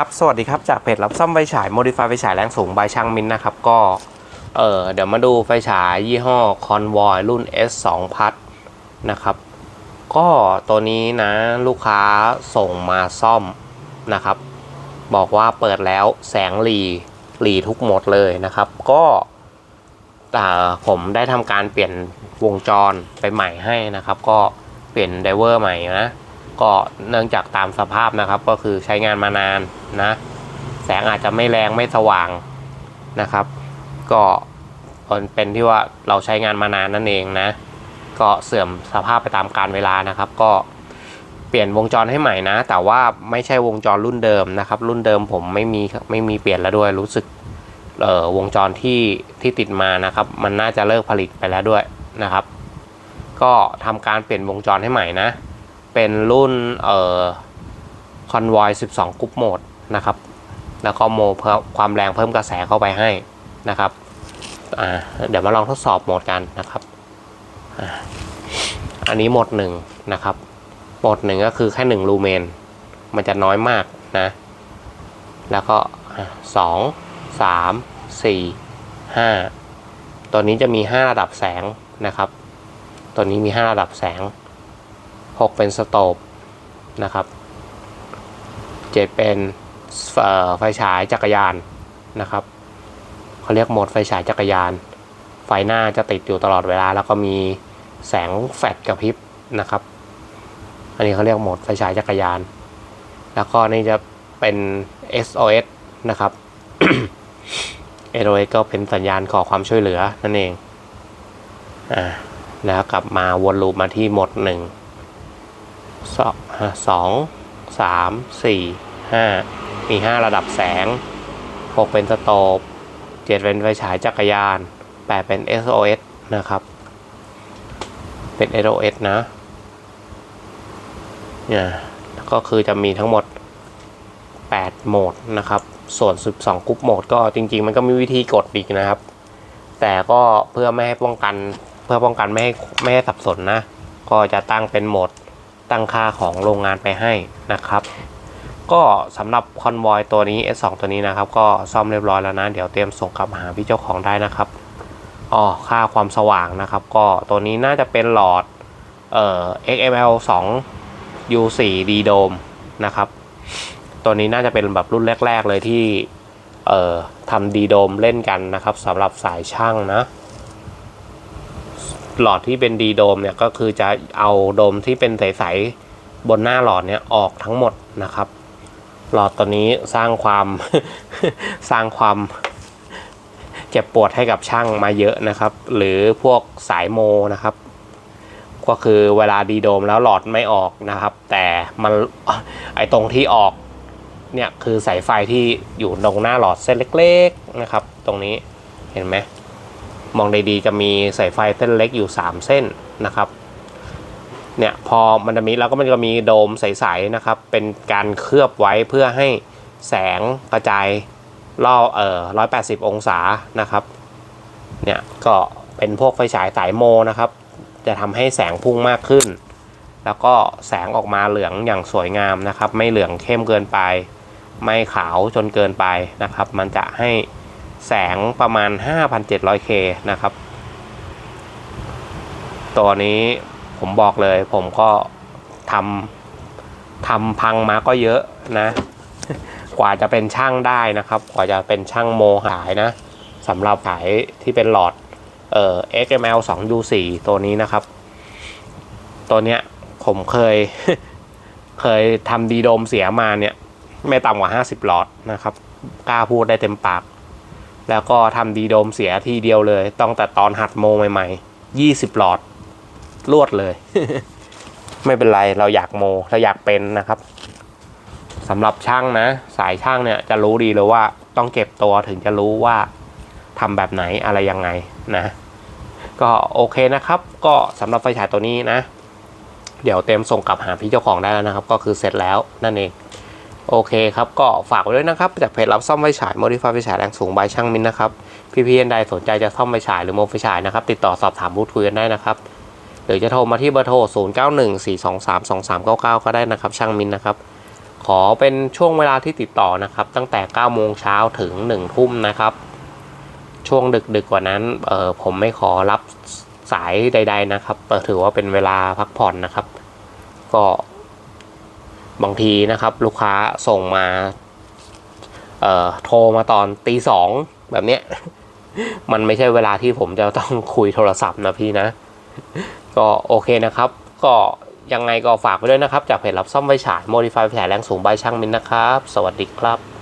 ครับสวัสดีครับจากเพจรับซ่อมไฟฉาย Modify ไฟฉายแรงสูงบายช่างมินนะครับก็เออเดี๋ยวมาดูไฟฉายยี่ห้อ Convoy รุ่น S2 พัดนะครับก็ตัวนี้นะลูกค้าส่งมาซ่อมนะครับ บอกว่าเปิดแล้วแสงหลีหลีทุกหมดเลยนะครับ ก็อ่ผมได้ทำการเปลี่ยนวงจรไปใหม่ให้นะครับ ก็เปลี่ยนไดเวอร์ใหม่นะ ก็เนื่องจากตามสภาพนะครับ ก็คือใช้งานมานานนะ แสงอาจจะไม่แรงไม่สว่างนะครับ ก็เป็นที่ว่าเราใช้งานมานานนั่นเองนะ ก็เสื่อมสภาพไปตามกาลเวลานะครับ ก็เปลี่ยนวงจรให้ใหม่นะ แต่ว่าไม่ใช่วงจรรุ่นเดิมนะครับ รุ่นเดิมผมไม่มีไม่มีเปลี่ยนแล้วด้วยรู้สึกเอ่อวงจรที่ที่ติดมานะครับ มันน่าจะเลิกผลิตไปแล้วด้วยนะครับ ก็ทำการเปลี่ยนวงจรให้ใหม่นะ เป็นรุ่นเอ่อคอนวอย12กรุ๊ปโหมดนะครับ แล้วก็โมเพิ่มความแรงเพิ่มกระแสเข้าไปให้นะครับอ่าเดี๋ยวมาลองทดสอบโหมดกันนะครับออันนี้โหมดหนึ่งนะครับ โหมดหนึ่งก็คือแค่หนึ่งลูเมน มันจะน้อยมากนะ แล้วก็สองสามสี่ห้าตัวนี้จะมี5ระดับแสงนะครับ ตัวนี้มี5ระดับแสง 6 เป็นสโตบนะครับ7เป็นเอ่อไฟฉายจักรยานนะครับเขาเรียกโหมดไฟฉายจักรยาน ไฟหน้าจะติดอยู่ตลอดเวลา แล้วก็มีแสงแฟลชกระพริบนะครับ อันนี้เขาเรียกโหมดไฟฉายจักรยาน แล้วก็นี่จะเป็น SOS นะครับ SOS ก็เป็นสัญญาณขอความช่วยเหลือนั่นเองอ่าแล้วกลับมาวนลูปมาที่โหมดหนึ่ง สองสองสามสี่ห้ามีห้าระดับแสงหกเป็นสโตบเจ็ดเป็นไฟฉายจักรยานแปดเป็น SOS นะครับ เป็น SOS นะเนี่ยก็คือจะมีทั้งหมด 8 โหมดนะครับ ส่วน 12กรุ๊ปโหมดก็จริง ๆ มันก็มีวิธีกดอีกนะครับ แต่ก็เพื่อไม่ให้ป้องกัน เพื่อป้องกันไม่ให้ไม่ให้สับสนนะ ก็จะตั้งเป็นโหมด ตั้งค่าของโรงงานไปให้นะครับ ก็สำหรับคอนวอยตัวนี้ S2 ตัวนี้นะครับ ก็ซ่อมเรียบร้อยแล้วนะ เดี๋ยวเตรียมส่งกลับหาพี่เจ้าของได้นะครับอ๋อค่าความสว่างนะครับ ก็ตัวนี้น่าจะเป็นหลอดเอ่อ XML 2 U4 D Dome นะครับ ตัวนี้น่าจะเป็นแบบรุ่นแรก ๆ เลยที่เอ่อทำดีโดมเล่นกันนะครับสำหรับสายช่างนะ หลอดที่เป็นดีโดมเนี่ยก็คือจะเอาโดมที่เป็นใสๆบนหน้าหลอดเนี่ยออกทั้งหมดนะครับ หลอดตัวนี้สร้างความสร้างความเจ็บปวดให้กับช่างมาเยอะนะครับ หรือพวกสายโมนะครับ ก็คือเวลาดีโดมแล้วหลอดไม่ออกนะครับ แต่มันไอตรงที่ออกเนี่ยคือสายไฟที่อยู่ตรงหน้าหลอดเส้นเล็ก ๆนะครับ ตรงนี้เห็นไหม มองดีๆจะมีสายไฟเส้นเล็กอยู่ 3 เส้นนะครับเนี่ยพอมันจะมีแล้วก็มันก็มีโดมใสๆนะครับ เป็นการเคลือบไว้เพื่อให้แสงกระจายรอบเอ่อร้อยแปดสิบองศานะครับเนี่ยก็เป็นพวกไฟฉายสายโมนะครับ จะทำให้แสงพุ่งมากขึ้น แล้วก็แสงออกมาเหลืองอย่างสวยงามนะครับ ไม่เหลืองเข้มเกินไป ไม่ขาวจนเกินไปนะครับ มันจะให้ แสงประมาณ 5,700K นะครับ ตัวนี้ผมบอกเลย ผมก็ทำทำพังมาก็เยอะนะ กว่าจะเป็นช่างได้นะครับ กว่าจะเป็นช่างโมหายนะสำหรับสายที่เป็นหลอดเอ่อ XML 2 U4 ตัวนี้นะครับ ตัวเนี้ยผมเคย เคยทำดีโดมเสียมาเนี่ย ไม่ต่ำกว่า 50 หลอดนะครับ กล้าพูดได้เต็มปาก แล้วก็ทำดีโดมเสียทีเดียวเลย ต้องแต่ตอนหัดโมใหม่ๆยี่สิบหลอดรวดเลย ไม่เป็นไรเราอยากโมเราอยากเป็นนะครับสำหรับช่างนะ สายช่างเนี่ยจะรู้ดีเลยว่าต้องเก็บตัวถึงจะรู้ว่าทำแบบไหนอะไรยังไงนะ ก็โอเคนะครับ ก็สำหรับไฟฉายตัวนี้นะ เดี๋ยวเต็มส่งกลับหาพี่เจ้าของได้แล้วนะครับ ก็คือเสร็จแล้วนั่นเอง โอเคครับ ก็ฝากไว้ด้วยนะครับ จากเพจรับซ่อมไฟฉาย Modify ไฟฉายแรงสูงบายช่างมินนะครับ พี่ๆท่านใดสนใจจะซ่อมไฟฉายหรือโมไฟฉายนะครับ ติดต่อสอบถามพูดคุยกันได้นะครับหรือจะโทรมาที่เบอร์โทร 0914232399 ก็ได้นะครับ ช่างมินนะครับ ขอเป็นช่วงเวลาที่ติดต่อนะครับ ตั้งแต่ 9 โมงเช้าถึง 1 ทุ่มนะครับ ช่วงดึกๆกว่านั้นเออผมไม่ขอรับสายใด ๆ นะครับถือว่าเป็นเวลาพักผ่อนนะครับ ก็ บางทีนะครับลูกค้าส่งมาโทรมาตอนตีสองแบบเนี้ยมันไม่ใช่เวลาที่ผมจะต้องคุยโทรศัพท์นะพี่นะ ก็โอเคนะครับ ก็ยังไงก็ฝากไว้ด้วยนะครับ จากเพจรับซ่อมไฟฉาย Modify ไฟฉายแรงสูงใบช่างมินนะครับ สวัสดีครับ